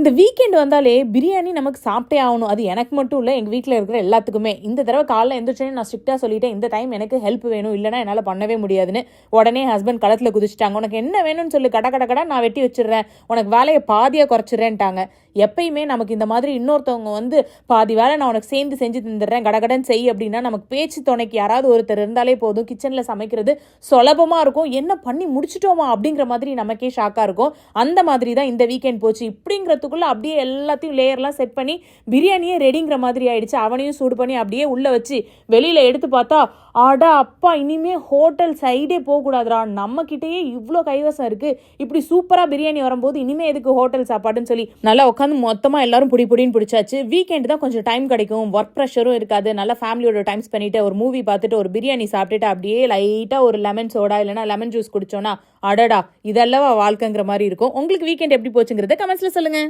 இந்த வீக்கெண்ட் வந்தாலே பிரியாணி நமக்கு சாப்பிட்டே ஆகணும். அது எனக்கு மட்டும் இல்லை எங்கள் வீட்டில் இருக்கிற எல்லாத்துக்குமே. இந்த தடவை காலைல எந்திரிச்சோன்னே நான் ஸ்ட்ரிக்டாக சொல்லிட்டேன் இந்த டைம் எனக்கு ஹெல்ப் வேணும் இல்லைனா என்னால் பண்ணவே முடியாதுன்னு. உடனே ஹஸ்பண்ட் களத்தில் குதிச்சிட்டாங்க. உனக்கு என்ன வேணும்னு சொல்லி கட கட கடை நான் வெட்டி வச்சிடுறேன். உனக்கு வேலையை பாதியாக குறைச்சிடுறேன்ட்டாங்க. எப்பயுமே நமக்கு இந்த மாதிரி இன்னொருத்தவங்க வந்து பாதி வேலை நான் உனக்கு சேர்ந்து செஞ்சு தந்துடுறேன் கடகடன் செய் அப்படின்னா நமக்கு பேச்சு துணைக்கு யாராவது ஒருத்தர் இருந்தாலே போதும். கிச்சனில் சமைக்கிறது சுலபமாக இருக்கும். என்ன பண்ணி முடிச்சிட்டோமா? அப்படிங்கிற மாதிரி நமக்கே ஷாக்காக இருக்கும். அந்த மாதிரி தான் இந்த வீக்கெண்ட் போச்சு. இப்படிங்கிறதுக்குள்ளே அப்படியே எல்லாத்தையும் லேயர்லாம் செட் பண்ணி பிரியாணியே ரெடிங்கிற மாதிரி ஆயிடுச்சு. அவனையும் சூடு பண்ணி அப்படியே உள்ளே வச்சு வெளியில் எடுத்து பார்த்தா அடா அப்பா இனிமே ஹோட்டல் சைடே போகக்கூடாதுரா நம்மக்கிட்டேயே இவ்வளோ கைவசம் இருக்குது இப்படி சூப்பராக பிரியாணி வரும்போது இனிமே எதுக்கு ஹோட்டல் சாப்பாடுன்னு சொல்லி நல்லா உட்காந்து மொத்தமாக எல்லாரும் புடி புடின்னு பிடிச்சாச்சு. வீக்கெண்ட் தான் கொஞ்சம் டைம் கிடைக்கும். ஒர்க் ப்ரெஷரும் இருக்காது. நல்லா ஃபேமிலியோட டைம் பண்ணிட்டு ஒரு மூவி பார்த்துட்டு ஒரு பிரியாணி சாப்பிட்டுட்டு அப்படியே லைட்டாக ஒரு லெமன் சோடா இல்லைனா லெமன் ஜூஸ் குடிச்சோன்னா அடடா இதெல்லாம் வாழ்க்கைங்கிற மாதிரி இருக்கும். உங்களுக்கு வீக்கெண்ட் எப்படி போச்சுங்கிறத கமெண்ட்ஸில் சொல்லுங்கள்